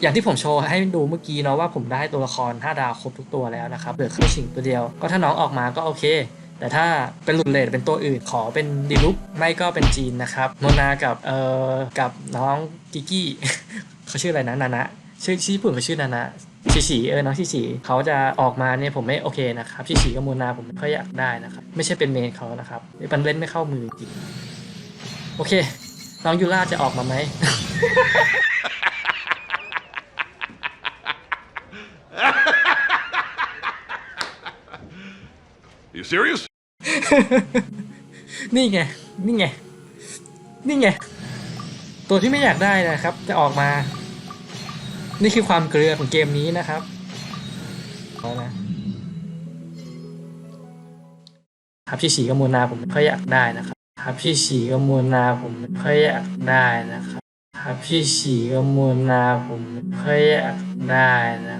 อย่างที่ผมโชว์ให้ดูเมื่อกี้เนาะว่าผมได้ตัวละคร 5 ดาวครบทุกตัวแล้วนะครับเหลือเข้าชิงตัวเดียว ก็ถ้าน้องออกมาก็โอเค แต่ถ้าเป็นหลุดเลทเป็นตัวอื่นขอเป็นดีลุกไม่ก็เป็นจีนนะครับโนนากับเอ่อกับน้องกิกกี้เขาชื่ออะไรนะนานะชื่อชื่อญี่ปุ่นเขาชื่อนานะชิชิเออน้องชิชิเขาจะออกมาเนี่ยผมไม่โอเคนะครับชิชิกับโมนาผมไม่ค่อยอยากได้นะครับไม่ใช่เป็นเมนเขานะครับมันเล่นไม่เข้ามือจริงโอเค น้องยูราจะออกมาไหม You serious? นี่ไง นี่ไง นี่ไง ตัวที่ไม่อยากได้นะครับ จะออกมา นี่คือความเกลือของเกมนี้นะครับเอานะครับพี่ฉีกมูนาผมไม่ค่อยอยากได้นะครับครับพี่ฉีกมูนาผมไม่ค่อยอยากได้นะครับครับพี่ฉีกมูนาผมไม่ค่อยอยากได้นะ